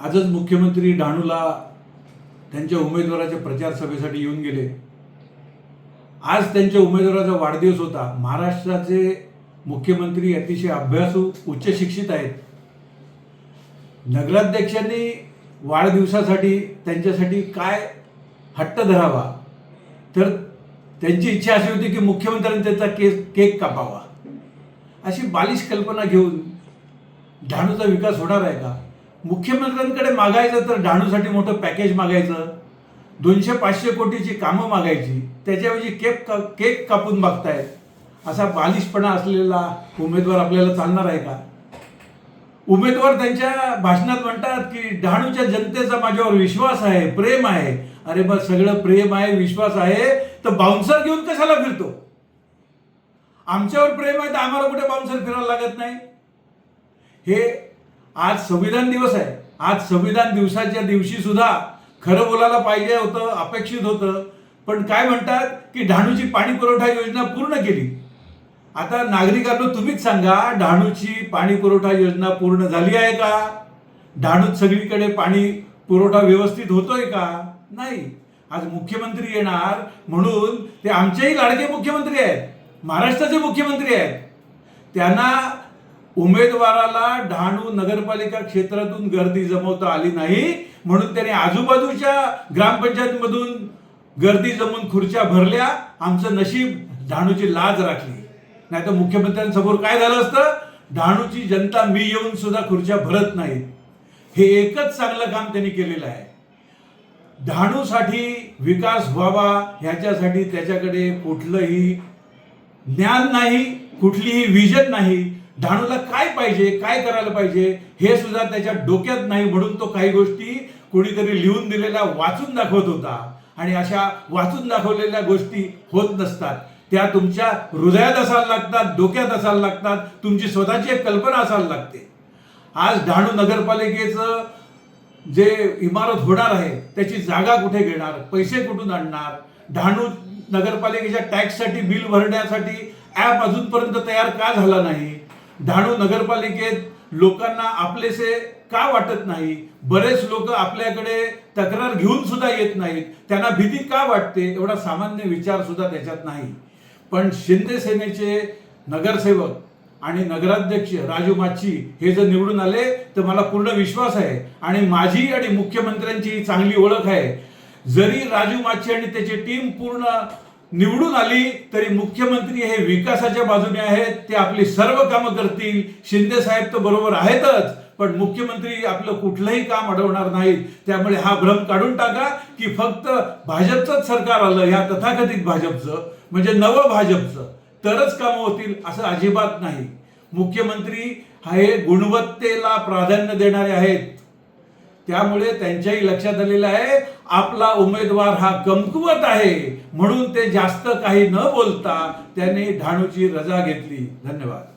आजच मुख्यमंत्री डहाणूला त्यांच्या उमेदवाराच्या प्रचार सभेसाठी येऊन गेले. आज त्यांच्या उमेदवाराचा वाढदिवस होता. महाराष्ट्राचे मुख्यमंत्री अतिशय अभ्यासू उच्च शिक्षित आहेत. नगराध्यक्षांनी वाढदिवसासाठी त्यांच्यासाठी काय हट्ट धरावा? तर त्यांची इच्छा अशी होती की मुख्यमंत्र्यांनी त्यांचा केक केक कापावा. अशी बालिश कल्पना घेऊन डहाणूचा विकास होणार आहे का? मुख्यमंत्र्यांकडे मागायचं तर डहाणूसाठी मोठं पॅकेज मागायचं. दोनशे पाचशे कोटीची कामं मागायची. त्याच्याऐवजी केक का केक कापून मागतायत. असा बालिशपणा असलेला उमेदवार आपल्याला चालणार आहे का? उमेदवार त्यांच्या भाषणात म्हणतात की डहाणूच्या जनतेचा माझ्यावर विश्वास आहे प्रेम आहे. अरे बस सगळं प्रेम आहे विश्वास आहे. तर बाउन्सर घेऊन कशाला फिरतो? आमच्यावर प्रेम आहे तर आम्हाला कुठे बाउन्सर फिरायला लागत नाही? हे आज संविधान दिवस आहे. आज संविधान दिवसाच्या दिवशी सुद्धा खरं बोलायला पाहिजे होतं अपेक्षित होतं. पण काय म्हणतात की डहाणूची पाणी पुरवठा योजना पूर्ण केली. आता नागरिकांना तुम्हीच सांगा डहाणूची पाणी पुरवठा योजना पूर्ण झाली आहे का? डहाणूत सगळीकडे पाणी पुरवठा व्यवस्थित होतोय का? नाही. आज मुख्यमंत्री येणार म्हणून ते आमचेही लाडके मुख्यमंत्री आहेत. महाराष्ट्राचे मुख्यमंत्री आहेत. त्यांना उमेदवाराला डहाणू नगरपालिका क्षेत्रातून गर्दी जमवता आली नाही म्हणून त्याने आजूबाजूच्या ग्रामपंचायतमधून गर्दी जमून खुर्च्या भरल्या आमचं नशीब डहाणूची लाज राखली. नाही तर मुख्यमंत्र्यांसमोर काय झालं असतं? डहाणूची जनता मी येऊन सुद्धा खुर्च्या भरत नाहीत हे एकच चांगलं काम त्यांनी केलेलं आहे. डहाणूसाठी विकास व्हावा ह्याच्यासाठी त्याच्याकडे कुठलंही ज्ञान नाही. कुठलीही विजन नाही. धानूला काय पाहिजे काय करायला पाहिजे हे सुद्धा त्याच्या डोक्यात नाही म्हणून तो काही गोष्टी कोणीतरी लिहून दिलेल्या वाचून दाखवत होता. आणि अशा वाचून दाखवलेल्या गोष्टी होत नसतात. त्या तुमच्या हृदयात असायला लागतात डोक्यात असायला लागतात तुमची स्वतःची एक कल्पना असायला लागते. आज डहाणू नगरपालिकेचं जे इमारत होणार आहे त्याची जागा कुठे घेणार? पैसे कुठून आणणार? डहाणू नगरपालिकेच्या टॅक्ससाठी बिल भरण्यासाठी ॲप अजूनपर्यंत तयार का झाला नाही? डहाणू नगरपालिकेत लोकांना आपलेसे का वाटत नाही? बरेच लोक आपल्याकडे तक्रार घेऊन सुद्धा येत नाहीत. त्यांना भीती का वाटते? एवढा सामान्य विचार सुद्धा त्याच्यात नाही. पण शिंदे सेनेचे नगरसेवक आणि नगराध्यक्ष राजू माच्छी हे जर निवडून आले तर मला पूर्ण विश्वास आहे. आणि माझी आणि मुख्यमंत्र्यांची चांगली ओळख आहे. जरी राजू माच्छी आणि त्याची टीम पूर्ण निवडून आली तरी मुख्यमंत्री हे विकासाच्या बाजूने आहेत ते आपली सर्व कामं करतील. शिंदे साहेब तर बरोबर आहेतच पण मुख्यमंत्री आपलं कुठलंही काम अडवणार नाहीत. त्यामुळे हा भ्रम काढून टाका की फक्त भाजपचंच सरकार आलं या तथाकथित भाजपचं म्हणजे नवं भाजपचं. तरच कामं होतील असं अजिबात नाही. मुख्यमंत्री हे गुणवत्तेला प्राधान्य देणारे आहेत. त्यामुळे त्यांच्याही लक्षात आलेलं आहे आपला उमेदवार हा कमकुवत आहे म्हणून ते जास्त काही न बोलता त्यांनी ढाणूची रजा घेतली. धन्यवाद.